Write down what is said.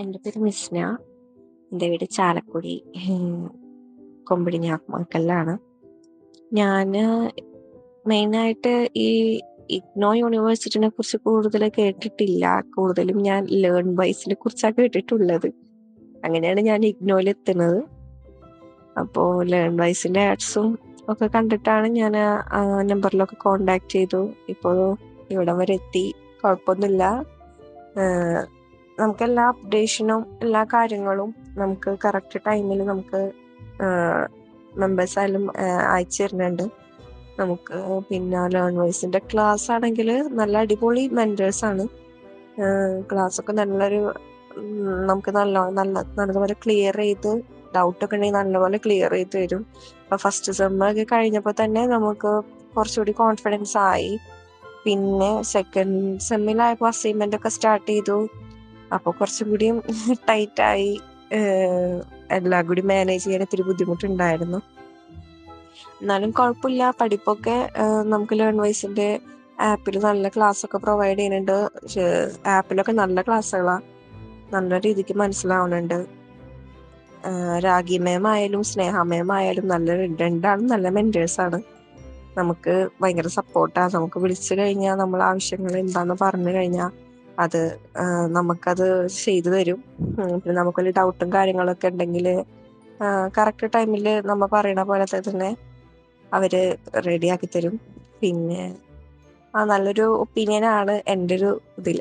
എന്റെ പേര് മിസ്ന. എന്റെ വീട് ചാലക്കുടി കൊമ്പിടിഞ്ഞാമക്കലിലാണ്. ഞാൻ മെയിനായിട്ട് ഈ ഇഗ്നോ യൂണിവേഴ്സിറ്റിനെ കുറിച്ച് കൂടുതൽ കേട്ടിട്ടില്ല. കൂടുതലും ഞാൻ ലേൺ വൈസിനെ കുറിച്ചാണ് കേട്ടിട്ടുള്ളത്. അങ്ങനെയാണ് ഞാൻ ഇഗ്നോയിൽ എത്തുന്നത്. അപ്പോൾ ലേൺ വൈസിന്റെ ആഡ്സും ഒക്കെ കണ്ടിട്ടാണ് ഞാൻ ആ നമ്പറിലൊക്കെ കോണ്ടാക്ട് ചെയ്തു. ഇപ്പോൾ ഇവിടം വരെ എത്തി. കുഴപ്പമൊന്നുമില്ല. ഏഹ് നമുക്കെല്ലാ അപ്ഡേഷനും എല്ലാ കാര്യങ്ങളും നമുക്ക് കറക്റ്റ് ടൈമിൽ നമുക്ക് മെമ്പേഴ്സ് ആയാലും അയച്ചു തരുന്നുണ്ട്. നമുക്ക് പിന്നെ ലേൺ ക്ലാസ് ആണെങ്കിൽ നല്ല അടിപൊളി മെന്റേഴ്സ് ആണ്. ക്ലാസ് ഒക്കെ നല്ലൊരു നമുക്ക് നല്ല നല്ല നല്ലതുപോലെ ക്ലിയർ ചെയ്ത് ഡൗട്ട് ഒക്കെ ഉണ്ടെങ്കിൽ നല്ലപോലെ ക്ലിയർ ചെയ്ത് തരും. ഇപ്പൊ ഫസ്റ്റ് സെമ്മ ഒക്കെ കഴിഞ്ഞപ്പോൾ തന്നെ നമുക്ക് കുറച്ചുകൂടി കോൺഫിഡൻസ് ആയി. പിന്നെ സെക്കൻഡ് സെമ്മിലായപ്പോൾ അസൈൻമെന്റ് ഒക്കെ സ്റ്റാർട്ട് ചെയ്തു. അപ്പോൾ കുറച്ചും കൂടിയും ടൈറ്റായി എല്ലാം കൂടി മാനേജ് ചെയ്യാൻ ഇത്തിരി ബുദ്ധിമുട്ടുണ്ടായിരുന്നു. എന്നാലും കുഴപ്പമില്ല. പഠിപ്പൊക്കെ നമുക്ക് ലേൺ വൈസിന്റെ ആപ്പിൽ നല്ല ക്ലാസ് ഒക്കെ പ്രൊവൈഡ് ചെയ്യുന്നുണ്ട്. ആപ്പിലൊക്കെ നല്ല ക്ലാസ്സുകളാണ് നല്ല രീതിക്ക് മനസ്സിലാവുന്നുണ്ട്. രാഗി സ്നേഹമയമായാലും ആയാലും സ്നേഹ മാം ആയാലും നല്ല നല്ല മെന്റേഴ്സ് ആണ്. നമുക്ക് ഭയങ്കര സപ്പോർട്ടാണ് നമുക്ക് വിളിച്ചു കഴിഞ്ഞാൽ നമ്മൾ ആവശ്യങ്ങൾ എന്താന്ന് പറഞ്ഞു കഴിഞ്ഞാൽ അത് നമുക്കത് ചെയ്തു തരും. പിന്നെ നമുക്കൊരു ഡൗട്ടും കാര്യങ്ങളൊക്കെ ഉണ്ടെങ്കിൽ കറക്റ്റ് ടൈമിൽ നമ്മൾ പറയണ പോലെ തന്നെ അവർ റെഡിയാക്കി തരും. പിന്നെ ആ നല്ലൊരു ഒപ്പീനിയൻ ആണ് എന്റെ ഒരു ഇതിൽ